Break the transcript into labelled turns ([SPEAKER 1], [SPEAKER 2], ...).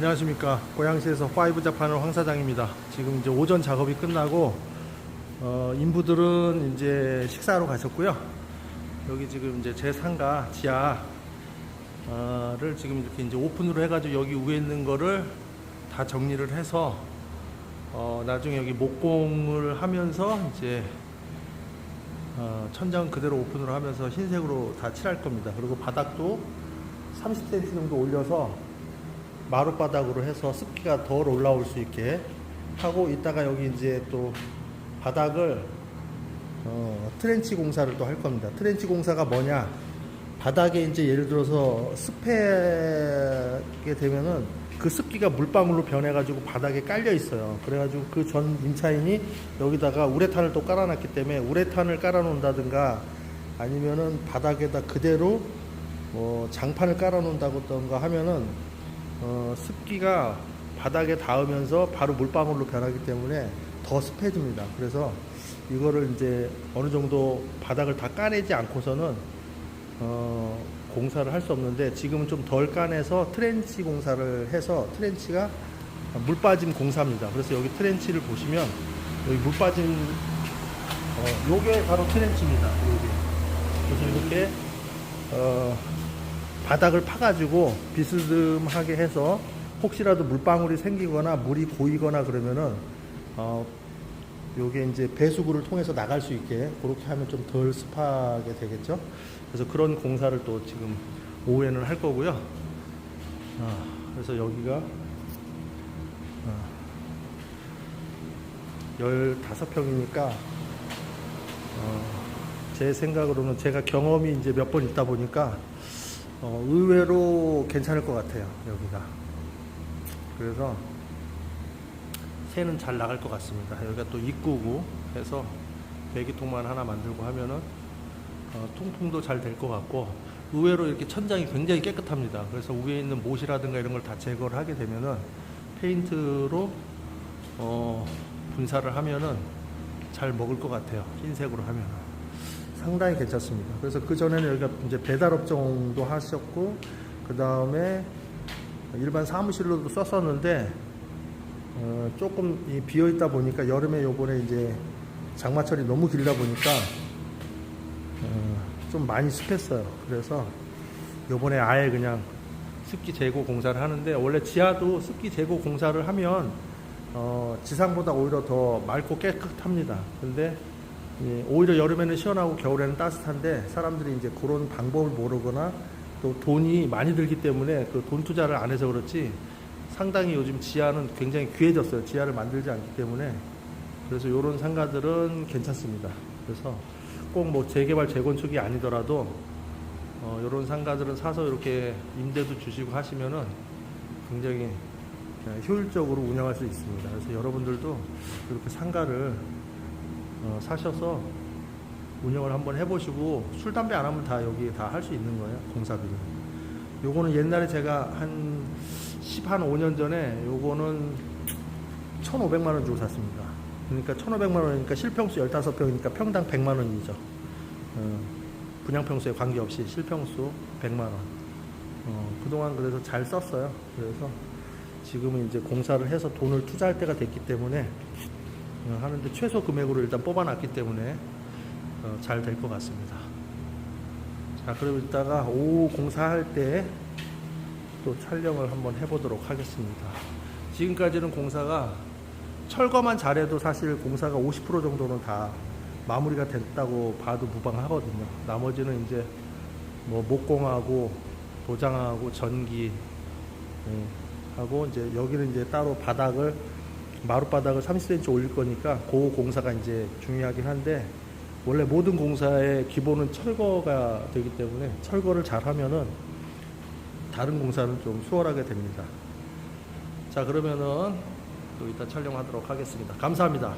[SPEAKER 1] 안녕하십니까 고양시에서 파이브 자판을 황 사장입니다. 지금 이제 오전 작업이 끝나고 어, 인부들은 이제 식사하러 가셨고요. 여기 지금 이제 제 상가 지하를 지금 이렇게 이제 오픈으로 해가지고 여기 위에 있는 거를 다 정리를 해서 어, 나중에 여기 목공을 하면서 이제 어, 천장 그대로 오픈을 하면서 흰색으로 다 칠할 겁니다. 그리고 바닥도 30cm 정도 올려서 마룻바닥으로 해서 습기가 덜 올라올 수 있게 하고 이따가 여기 이제 또 바닥을 어, 트렌치 공사를 또 할 겁니다. 트렌치 공사가 뭐냐? 바닥에 이제 예를 들어서 습해게 되면은 그 습기가 물방울로 변해가지고 바닥에 깔려 있어요. 그래가지고 그 전 임차인이 여기다가 우레탄을 또 깔아놨기 때문에 우레탄을 깔아놓는다든가 아니면은 바닥에다 그대로 뭐 장판을 깔아놓는다던가 하면은 어, 습기가 바닥에 닿으면서 바로 물방울로 변하기 때문에 더 습해집니다. 그래서 이거를 이제 어느 정도 바닥을 다 까내지 않고서는 어, 공사를 할 수 없는데 지금은 좀 덜 까내서 트렌치 공사를 해서 트렌치가 물 빠짐 공사입니다. 그래서 여기 트렌치를 보시면 여기 물 빠짐 어, 요게 바로 트렌치입니다. 요게. 그래서 이렇게 어, 바닥을 파가지고 비스듬하게 해서 혹시라도 물방울이 생기거나 물이 고이거나 그러면은 어 요게 이제 배수구를 통해서 나갈 수 있게 그렇게 하면 좀 덜 습하게 되겠죠. 그래서 그런 공사를 또 지금 오후에는 할 거고요. 아, 그래서 여기가 어, 15평이니까 어, 제 생각으로는 제가 경험이 이제 몇 번 있다 보니까 어, 의외로 괜찮을 것 같아요 여기가. 그래서 새는 잘 나갈 것 같습니다. 여기가 또 입구고 해서 배기통만 하나 만들고 하면은 어, 통풍도 잘 될 것 같고 의외로 이렇게 천장이 굉장히 깨끗합니다. 그래서 위에 있는 못이라든가 이런 걸 다 제거를 하게 되면은 페인트로 어, 분사를 하면은 잘 먹을 것 같아요. 흰색으로 하면은 상당히 괜찮습니다. 그래서 그 전에는 여기가 이제 배달 업종도 하셨고 그 다음에 일반 사무실로도 썼었는데 어, 조금 이 비어 있다 보니까 여름에 요번에 이제 장마철이 너무 길다 보니까 어, 좀 많이 습했어요. 그래서 요번에 아예 그냥 습기 제거 공사를 하는데 원래 지하도 습기 제거 공사를 하면 어, 지상보다 오히려 더 맑고 깨끗합니다. 근데 예, 오히려 여름에는 시원하고 겨울에는 따뜻한데 사람들이 이제 그런 방법을 모르거나 또 돈이 많이 들기 때문에 그 돈 투자를 안 해서 그렇지 상당히 요즘 지하는 굉장히 귀해졌어요. 지하를 만들지 않기 때문에 그래서 이런 상가들은 괜찮습니다. 그래서 꼭 뭐 재개발 재건축이 아니더라도 어, 이런 상가들은 사서 이렇게 임대도 주시고 하시면은 굉장히 예, 효율적으로 운영할 수 있습니다. 그래서 여러분들도 이렇게 상가를 어, 사셔서 운영을 한번 해보시고 술 담배 안 하면 다 여기 다 할 수 있는 거예요 공사비는 요거는 옛날에 제가 한 10, 한 5년 전에 요거는 1,500만 원 주고 샀습니다. 그러니까 1,500만 원이니까 실평수 15평이니까 평당 100만 원이죠. 어, 분양평수에 관계없이 실평수 100만 원. 어, 그동안 그래서 잘 썼어요. 그래서 지금은 이제 공사를 해서 돈을 투자할 때가 됐기 때문에 어, 하는데 최소 금액으로 일단 뽑아놨기 때문에 어, 잘될 것 같습니다. 자, 그럼 이따가 오후 공사할 때 또 촬영을 한번 해보도록 하겠습니다. 지금까지는 공사가 철거만 잘해도 사실 공사가 50% 정도는 다 마무리가 됐다고 봐도 무방하거든요. 나머지는 이제 뭐 목공하고 도장하고 전기 예, 하고 이제 여기는 이제 따로 바닥을 마룻바닥을 30cm 올릴 거니까 그 공사가 이제 중요하긴 한데 원래 모든 공사의 기본은 철거가 되기 때문에 철거를 잘 하면은 다른 공사는 좀 수월하게 됩니다. 자 그러면은 또 이따 촬영하도록 하겠습니다. 감사합니다.